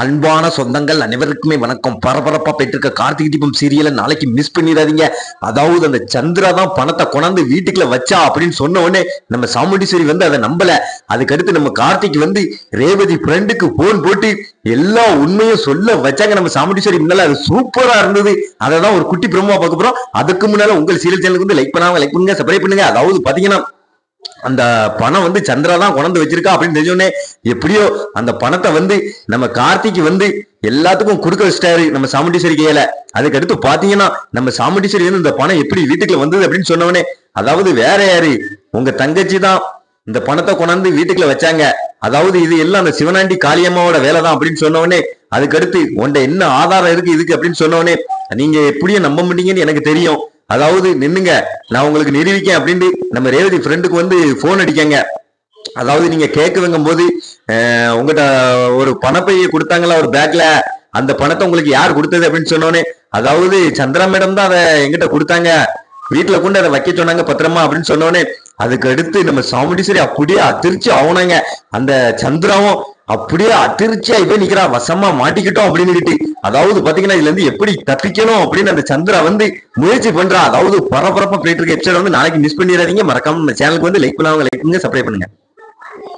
அன்பான சொந்தங்கள் அனைவருக்குமே வணக்கம். பரபரப்பா பெற்றிருக்க கார்த்திகை தீபம் சீரியலை நாளைக்கு மிஸ் பண்ணிடாதீங்க. அதாவது அந்த சந்திரா தான் பணத்தை கொண்டாந்து வீட்டுக்குள்ள வச்சா அப்படின்னு சொன்ன உடனே நம்ம சாமுண்டீஸ்வரி வந்து அதை நம்பல. அதுக்கடுத்து நம்ம கார்த்திக் வந்து ரேவதி ஃப்ரெண்டுக்கு போன் போட்டு எல்லா உண்மையும் சொல்ல வச்சாங்க. நம்ம சாமுண்டீஸ்வரி முன்னால அது சூப்பரா இருந்தது. அதை தான் ஒரு குட்டி பிரம்மா பார்க்க போறோம். அதுக்கு முன்னால உங்கள் சீரியல் சேனலுக்கு வந்து லைக் பண்ணாம லைக் பண்ணுங்க சப்ஸ்கிரைப் பண்ணுங்க. அதாவது பாத்தீங்கன்னா அந்த பணம் வந்து சந்திரா தான் கொண்டு வச்சிருக்கா அப்படின்னு தெரிஞ்சோடனே எப்படியோ அந்த பணத்தை வந்து நம்ம கார்த்திக்கு வந்து எல்லாத்துக்கும் கொடுக்க வச்சிட்டாரு நம்ம சாமுண்டீஸ்வரி கையில. அதுக்கு அடுத்து பாத்தீங்கன்னா நம்ம சாமுண்டீஸ்வரி வந்து இந்த பணம் எப்படி வீட்டுக்குள்ள வந்தது அப்படின்னு சொன்னவனே அதாவது வேற யாரு? உங்க தங்கச்சி தான் இந்த பணத்தை கொண்டாந்து வீட்டுக்குள்ள வச்சாங்க. அதாவது இது எல்லாம் அந்த சிவனாண்டி காளியம்மாவோட வேலை தான் அப்படின்னு சொன்னவனே அதுக்கடுத்து உன்ட என்ன ஆதாரம் இருக்கு இதுக்கு அப்படின்னு சொன்னவனே நீங்க எப்படியும் நம்ப மாட்டீங்கன்னு எனக்கு தெரியும். அதாவது நின்னுங்க நான் உங்களுக்கு நிரூபிக்கேன் அப்படின்ட்டு நம்ம ரேவதி ஃப்ரெண்டுக்கு வந்து போன் அடிக்கங்க. அதாவது நீங்க கேட்குதுங்கும் போது உங்ககிட்ட ஒரு பணப்பையை கொடுத்தாங்களா ஒரு பேக்ல அந்த பணத்தை உங்களுக்கு யார் கொடுத்தது அப்படின்னு சொன்னோன்னே அதாவது சந்திரா மேடம் தான் அதை எங்கிட்ட கொடுத்தாங்க. வீட்டுல கொண்டு அதை வைக்க சொன்னாங்க பத்திரமா அப்படின்னு சொன்னோன்னே அதுக்கு அடுத்து நம்ம சாமுண்டீஸ்வரி அப்படியே அதிர்ச்சி ஆகுனாங்க அந்த சந்திராவும் அப்படியே அதிர்ச்சியா போய் நிக்கிறா வசமா மாட்டிக்கிட்டோம் அப்படின்னு அதாவது பாத்தீங்கன்னா இதுல இருந்து எப்படி தப்பிக்கணும் அப்படின்னு அந்த சந்திரா வந்து முயற்சி பண்றா. அதாவது பரபரப்பா போயிட்டு இருக்க. எபிசோட் வந்து நாளைக்கு மிஸ் பண்ணிடாதீங்க. மறக்காம நம்ம சேனலுக்கு வந்து லைக் பண்ணுவாங்க லைக் பண்ணுங்க சப்ஸ்கிரைப் பண்ணுங்க.